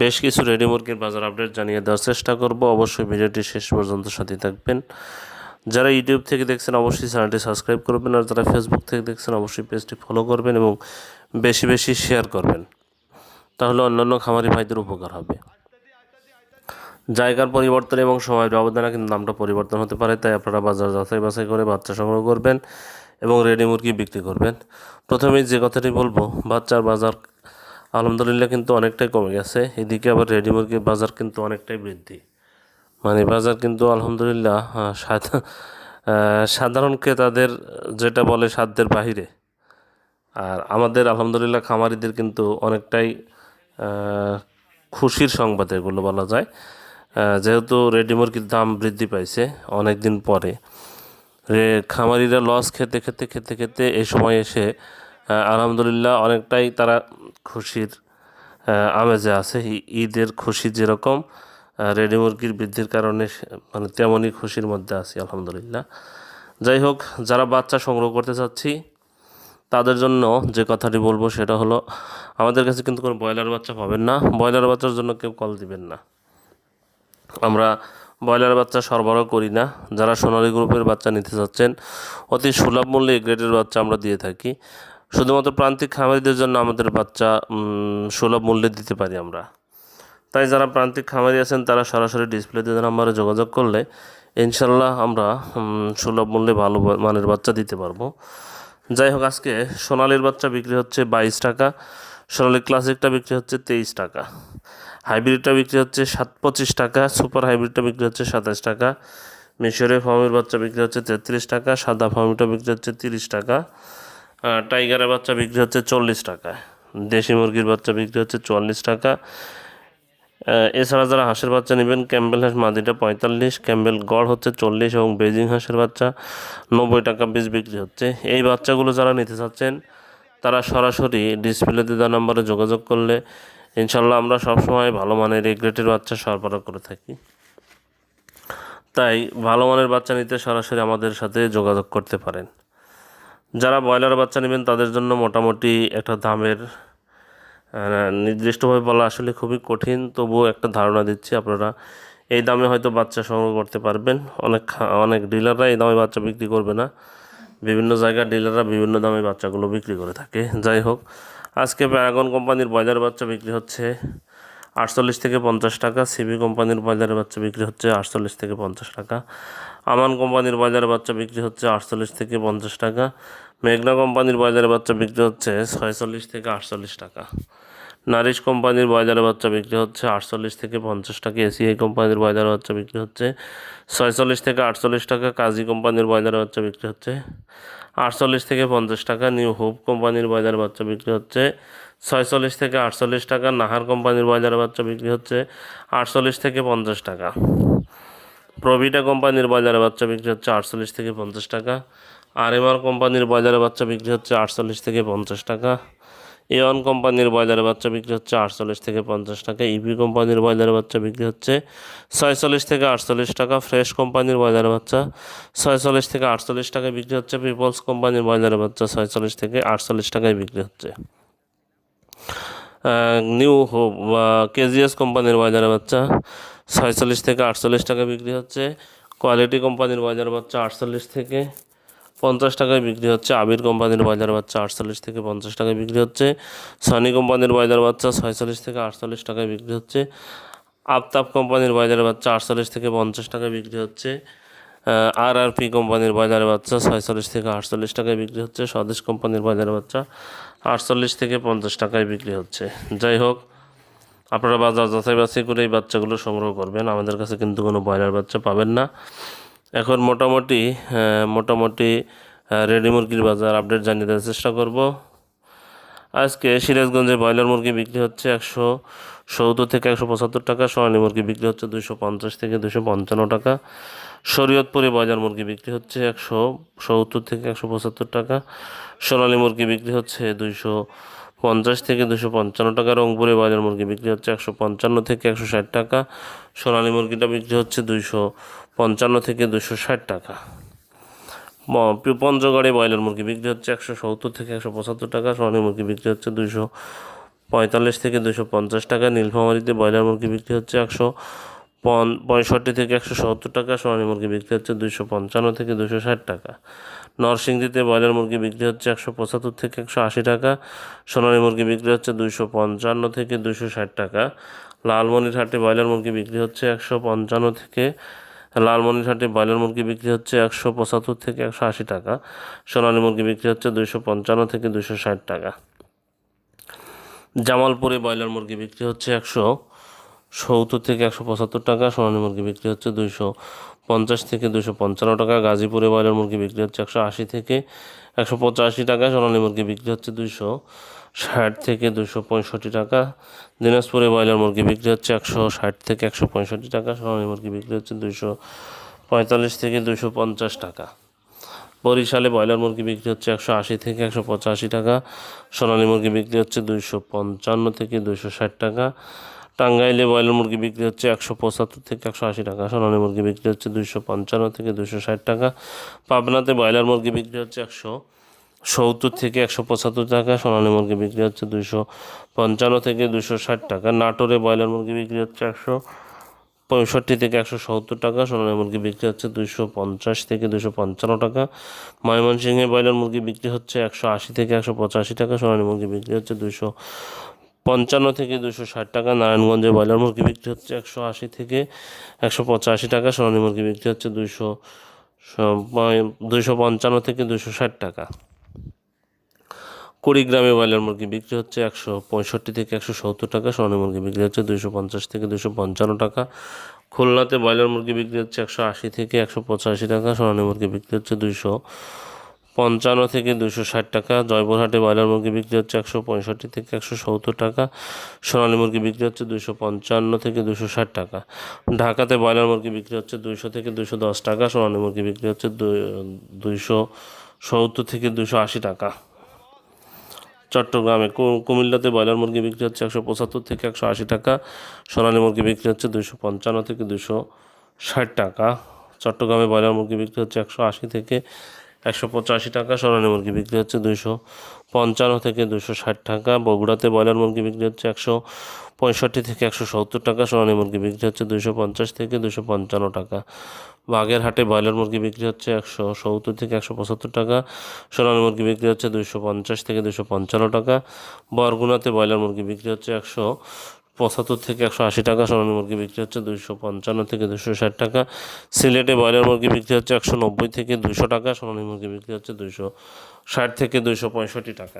বেশ কিছু রেডি মুরগির বাজার আপডেট জানিয়ে দেওয়ার চেষ্টা করব। অবশ্যই ভিডিওটি শেষ পর্যন্ত সাথে থাকবেন। যারা ইউটিউব থেকে দেখছেন, অবশ্যই চ্যানেলটি সাবস্ক্রাইব করবেন আর যারা ফেসবুক থেকে দেখছেন, অবশ্যই পেজটি ফলো করবেন এবং বেশি বেশি শেয়ার করবেন। তাহলে অন্যান্য খামারি ভাইদের উপকার হবে। জায়গার পরিবর্তন এবং সময়ের ব্যবধানে কিন্তু দামটা পরিবর্তন হতে পারে, তাই আপনারা বাজার যাচাই বাছাই করে বাচ্চা সংগ্রহ করবেন এবং রেডি মুরগি বিক্রি করবেন। প্রথমেই যে কথাটি বলব, বাচ্চার বাজার আলহামদুলিল্লাহ কিন্তু অনেকটাই কমে গেছে। এদিকে আবার রেডি মুরগির বাজার কিন্তু অনেকটাই বৃদ্ধি। মানে বাজার কিন্তু আলহামদুলিল্লাহ সাধারণ ক্রেতাদের যেটা বলে সাধ্যের বাহিরে। আর আমাদের আলহামদুলিল্লাহ খামারিদের কিন্তু অনেকটাই খুশির সংবাদ এগুলো বলা যায়। যেহেতু রেডি মুরগির দাম বৃদ্ধি পাইছে অনেক দিন পরে খামারিরা লস খেতে খেতে খেতে খেতে এই সময় এসে আলহামদুলিল্লাহ অনেকটাই তারা খুশির আমেজে আছে। ঈদের খুশি যেরকম রেডি মুরগির বৃদ্ধির কারণে মানে তেমনই খুশির মধ্যে আছি, আলহামদুলিল্লাহ। যাই হোক, যারা বাচ্চা সংগ্রহ করতে চাচ্ছি, তাদের জন্য যে কথাটি বলব সেটা হলো, আমাদের কাছে কিন্তু কোনো ব্রয়লার বাচ্চা পাবেন না। ব্রয়লার বাচ্চার জন্য কেউ কল দিবেন না। আমরা ব্রয়লার বাচ্চা সরবরাহ করি না। যারা সোনালী গ্রুপের বাচ্চা নিতে চাচ্ছেন, অতি সুলভ মূল্যে গ্রেডের বাচ্চা আমরা দিয়ে থাকি। শুধুমাত্র প্রান্তিক খামারিদের জন্য আমাদের বাচ্চা সুলভ মূল্যে দিতে পারি আমরা। তাই যারা প্রান্তিক খামারি আছেন, তারা সরাসরি ডিসপ্লেতে নাম্বারে যোগাযোগ করলে ইনশাল্লাহ আমরা সুলভ মূল্যে ভালো মানের বাচ্চা দিতে পারব। যাই হোক, আজকে সোনালির বাচ্চা বিক্রি হচ্ছে বাইশ টাকা, সোনালি ক্লাসিকটা বিক্রি হচ্ছে তেইশ টাকা, হাইব্রিডটা বিক্রি হচ্ছে সাত পঁচিশ টাকা, সুপার হাইব্রিডটা বিক্রি হচ্ছে সাতাশ টাকা মিশরের ফার্মের বাচ্চা বিক্রি হচ্ছে তেত্রিশ টাকা, সাদা ফার্মিটা বিক্রি হচ্ছে তিরিশ টাকা টাইগারের বাচ্চা বিক্রি হচ্ছে চল্লিশ টাকা, দেশি মুরগির বাচ্চা বিক্রি হচ্ছে চুয়াল্লিশ টাকা। এছাড়া যারা হাঁসের বাচ্চা নেবেন, ক্যাম্বেল হাঁস মাদিটা পঁয়তাল্লিশ, ক্যাম্বেল গড় হচ্ছে চল্লিশ এবং বেজিং হাঁসের বাচ্চা নব্বই টাকা পিস বিক্রি হচ্ছে। এই বাচ্চাগুলো যারা নিতে চাচ্ছেন, তারা সরাসরি ডিসপ্লেতে দেওয়া নাম্বারে যোগাযোগ করলে ইনশাল্লাহ আমরা সবসময় ভালো মানের এই গ্রেটের বাচ্চা সরবরাহ করে থাকি। তাই ভালো মানের বাচ্চা নিতে সরাসরি আমাদের সাথে যোগাযোগ করতে পারেন। যারা ব্রয়লার বাচ্চা নেবেন, তাদের জন্য মোটামুটি একটা দামের নির্দিষ্টভাবে বলা আসলে খুবই কঠিন, তবুও একটা ধারণা দিচ্ছি আপনারা। এই দামে হয়তো বাচ্চা সংগ্রহ করতে পারবেন। অনেক অনেক ডিলাররা এই দামে বাচ্চা বিক্রি করবে না। বিভিন্ন জায়গার ডিলাররা বিভিন্ন দামে বাচ্চাগুলো বিক্রি করে থাকে। যাই হোক, আজকে প্যারাগন কোম্পানির ব্রয়লার বাচ্চা বিক্রি হচ্ছে আটচল্লিশ থেকে পঞ্চাশ টাকা। সিবি কোম্পানির ব্রয়লারের বাচ্চা বিক্রি হচ্ছে আটচল্লিশ থেকে পঞ্চাশ টাকা। আমান কোম্পানির ব্রয়লারের বাচ্চা বিক্রি হচ্ছে আটচল্লিশ থেকে পঞ্চাশ টাকা। মেঘনা কোম্পানির ব্রয়লারের বাচ্চা বিক্রি হচ্ছে ছয়চল্লিশ থেকে আটচল্লিশ টাকা। নারিশ কোম্পানির ব্রয়লারের বাচ্চা বিক্রি হচ্ছে আটচল্লিশ থেকে পঞ্চাশ টাকা। এসিআই কোম্পানির ব্রয়লারের বাচ্চা বিক্রি হচ্ছে ছয়চল্লিশ থেকে আটচল্লিশ টাকা। কাজী কোম্পানির ব্রয়লারের বাচ্চা বিক্রি হচ্ছে আটচল্লিশ থেকে পঞ্চাশ টাকা। নিউ হোপ কোম্পানির ব্রয়লার বাচ্চা বিক্রি হচ্ছে ছয়চল্লিশ থেকে আটচল্লিশ টাকা। নাহার কোম্পানির ব্রয়লার বাচ্চা বিক্রি হচ্ছে আটচল্লিশ থেকে পঞ্চাশ টাকা। প্রভিটা কোম্পানির বাজারে বাচ্চা বিক্রি হচ্ছে আটচল্লিশ থেকে পঞ্চাশ টাকা। আর এমআর কোম্পানির বাজারে বাচ্চা বিক্রি হচ্ছে আটচল্লিশ থেকে পঞ্চাশ টাকা। এওয়ান কোম্পানির বাজারে বাচ্চা বিক্রি হচ্ছে আটচল্লিশ থেকে পঞ্চাশ টাকা। ইপি কোম্পানির বাজারে বাচ্চা বিক্রি হচ্ছে ছয়চল্লিশ থেকে আটচল্লিশ টাকা। ফ্রেশ কোম্পানির বাজারে বাচ্চা ছয়চল্লিশ থেকে আটচল্লিশ টাকায় বিক্রি হচ্ছে। পিপলস কোম্পানির বাজারে বাচ্চা ছয়চল্লিশ থেকে আটচল্লিশ টাকায় বিক্রি হচ্ছে। নিউ কেজিএস কোম্পানির বাজারে বাচ্চা ছয়চল্লিশ থেকে আটচল্লিশ টাকা বিক্রি হচ্ছে। কোয়ালিটি কোম্পানির বাজার বাচ্চা আটচল্লিশ থেকে পঞ্চাশ টাকায় বিক্রি হচ্ছে। আবির কোম্পানির বাজার বাচ্চা আটচল্লিশ থেকে পঞ্চাশ টাকায় বিক্রি হচ্ছে। সনি কোম্পানির বাজার বাচ্চা ছয়চল্লিশ থেকে আটচল্লিশ টাকায় বিক্রি হচ্ছে। আফতাব কোম্পানির বাজারে বাচ্চা আটচল্লিশ থেকে পঞ্চাশ টাকায় বিক্রি হচ্ছে। আর আর পি কোম্পানির বাজারে বাচ্চা ছয়চল্লিশ থেকে আটচল্লিশ টাকায় বিক্রি হচ্ছে। স্বদেশ কোম্পানির বাজারে বাচ্চা আটচল্লিশ থেকে পঞ্চাশ টাকায় বিক্রি হচ্ছে। যাই হোক, আপনারা বাজার যাচাই বাছাই করে এই বাচ্চাগুলো সংগ্রহ করবেন। আমাদের কাছে কিন্তু কোনো ব্রয়লার বাচ্চা পাবেন না। এখন মোটামুটি মোটামুটি রেডি মুরগির বাজার আপডেট জানিয়ে দেওয়ার চেষ্টা করব। আজকে সিরাজগঞ্জে ব্রয়লার মুরগি বিক্রি হচ্ছে একশো সত্তর থেকে একশো পঁচাত্তর টাকা সোনালী মুরগি বিক্রি হচ্ছে দুশো পঞ্চাশ থেকে দুশো পঞ্চান্ন টাকা, শরীয়তপুরে ব্রয়লার মুরগি বিক্রি হচ্ছে একশো সত্তর থেকে একশো পঁচাত্তর টাকা, সোনালী মুরগি বিক্রি হচ্ছে দুইশো পঞ্চাশ থেকে দুশো পঞ্চান্ন টাকা, রংপুরে ব্রয়লার মুরগি বিক্রি হচ্ছে একশো পঞ্চান্ন থেকে একশো ষাট টাকা, সোনালী মুরগিটা বিক্রি হচ্ছে দুইশো পঞ্চান্ন থেকে দুশো ষাট টাকা। পঞ্চগড়ে ব্রয়লার মুরগি বিক্রি হচ্ছে একশো সত্তর থেকে একশো পঁচাত্তর টাকা। সোনালী মুরগি বিক্রি হচ্ছে দুশো পঁয়তাল্লিশ থেকে দুশো পঞ্চাশ টাকা। নীলফামারিতে ব্রয়লার মুরগি বিক্রি হচ্ছে একশো পন, পঁয়ষট্টি থেকে একশো সত্তর টাকা। সোনালী মুরগি বিক্রি হচ্ছে দুশো পঞ্চান্ন থেকে দুশো ষাট টাকা। নরসিংদীতে ব্রয়লার মুরগি বিক্রি হচ্ছে একশো পঁচাত্তর থেকে একশো আশি টাকা। সোনালী মুরগি বিক্রি হচ্ছে দুশো পঞ্চান্ন থেকে দুশো ষাট টাকা। লালমনিরহাটে ব্রয়লার মুরগি বিক্রি হচ্ছে একশো পঞ্চান্ন থেকে লালমনিরহাটে ব্রয়লার মুরগি বিক্রি হচ্ছে একশো পঁচাত্তর থেকে একশো আশি টাকা। সোনালী মুরগি বিক্রি হচ্ছে দুশো পঞ্চান্ন থেকে দুশো ষাট টাকা। জামালপুরে ব্রয়লার মুরগি বিক্রি হচ্ছে একশো সত্তর থেকে একশো পঁচাত্তর টাকা, সোনালী মুরগি বিক্রি হচ্ছে দুশো পঞ্চাশ থেকে দুশো পঞ্চান্ন টাকা। গাজীপুরে ব্রয়লার মুরগি বিক্রি হচ্ছে একশো আশি থেকে একশো পঁচাশি টাকা, সোনালী মুরগি বিক্রি হচ্ছে দুশো ষাট থেকে দুশো পঁয়ষট্টি টাকা। দিনাজপুরে ব্রয়লার মুরগি বিক্রি হচ্ছে একশো ষাট থেকে একশো পঁয়ষট্টি টাকা। সোনালী মুরগি বিক্রি হচ্ছে দুশো পঁয়তাল্লিশ থেকে দুশো পঞ্চাশ টাকা। বরিশালে ব্রয়লার মুরগি বিক্রি হচ্ছে একশো আশি থেকে একশো পঁচাশি টাকা। সোনালী মুরগি বিক্রি হচ্ছে দুইশো পঞ্চান্ন থেকে দুইশো ষাট টাকা। টাঙ্গাইলে ব্রয়লার মুরগি বিক্রি হচ্ছে একশো পঁচাত্তর থেকে একশো আশি টাকা। সোনালী মুরগি বিক্রি হচ্ছে দুইশো পঞ্চান্ন থেকে দুশো ষাট টাকা। পাবনাতে ব্রয়লার মুরগি বিক্রি হচ্ছে একশো সত্তর থেকে একশো পঁচাত্তর টাকা, সোনালী মুরগি বিক্রি হচ্ছে দুইশো পঞ্চান্ন থেকে দুশো ষাট টাকা। নাটোরে ব্রয়লার মুরগি বিক্রি হচ্ছে একশো পঁয়ষট্টি থেকে একশো সত্তর টাকা, সোনালী মুরগি বিক্রি হচ্ছে দুশো পঞ্চাশ থেকে দুশো পঞ্চান্ন টাকা। ময়মনসিংহে ব্রয়লার মুরগি বিক্রি হচ্ছে একশো আশি থেকে একশো পঁচাশি টাকা, সোনালী মুরগি বিক্রি হচ্ছে দুশো পঞ্চান্ন থেকে দুশো ষাট টাকা। নারায়ণগঞ্জে ব্রয়লার মুরগি বিক্রি হচ্ছে একশো আশি থেকে একশো পঁচাশি টাকা, সোনালী মুরগি বিক্রি হচ্ছে দুশো দুশো পঞ্চান্ন থেকে দুশো ষাট টাকা। কুড়িগ্রামে ব্রয়লার মুরগি বিক্রি হচ্ছে একশো পঁয়ষট্টি থেকে একশো সত্তর টাকা, সোনালী মুরগি বিক্রি হচ্ছে দুশো পঞ্চাশ থেকে দুশো পঞ্চান্ন টাকা। খুলনাতে ব্রয়লার মুরগি বিক্রি হচ্ছে একশো আশি থেকে একশো পঁচাশি টাকা, সোনালী মুরগি বিক্রি হচ্ছে দুশো পঞ্চান্ন থেকে দুশো ষাট টাকা। জয়পুরহাটে ব্রয়লার মুরগি বিক্রি হচ্ছে একশো পঁয়ষট্টি থেকে একশো সত্তর টাকা, সোনালী মুরগি বিক্রি হচ্ছে দুশো পঞ্চান্ন থেকে দুশো ষাট টাকা। ঢাকাতে ব্রয়লার মুরগি বিক্রি হচ্ছে দুশো থেকে দুশো দশ টাকা, সোনালী মুরগি বিক্রি হচ্ছে দুইশো সত্তর থেকে দুশো আশি টাকা। চট্টগ্রামে। কুমিল্লাতে ব্রয়লার মুরগি বিক্রি হচ্ছে একশো পঁচাত্তর থেকে একশো আশি টাকা, সোনালী মুরগি বিক্রি হচ্ছে দুশো পঞ্চান্ন থেকে দুশো ষাট টাকা। চট্টগ্রামে ব্রয়লার মুরগি বিক্রি হচ্ছে একশো আশি থেকে একশো পঁচাশি টাকা, সোনালী মুরগি বিক্রি হচ্ছে দুশো পঞ্চান্ন থেকে দুশো ষাট টাকা। বগুড়াতে ব্রয়লার মুরগি বিক্রি হচ্ছে একশো পঁয়ষট্টি থেকে একশো সত্তর টাকা, সোনালী মুরগি বিক্রি হচ্ছে দুশো পঞ্চাশ থেকে দুশো পঞ্চান্ন টাকা। বাগেরহাটে ব্রয়লার মুরগি বিক্রি হচ্ছে একশো সত্তর থেকে একশো পঁচাত্তর টাকা, সোনালী মুরগি বিক্রি হচ্ছে দুশো পঞ্চাশ থেকে দুশো পঞ্চান্ন টাকা, বরগুনাতে ব্রয়লার মুরগি বিক্রি হচ্ছে একশো পঁচাত্তর থেকে একশো আশি টাকা, সোনালী মুরগি বিক্রি হচ্ছে দুশো পঞ্চান্ন থেকে দুশো ষাট টাকা, সিলেটে ব্রয়লার মুরগি বিক্রি হচ্ছে একশো নব্বই থেকে দুশো টাকা, সোনালী মুরগি বিক্রি হচ্ছে দুশো ষাট থেকে দুশো পঁয়ষট্টি টাকা।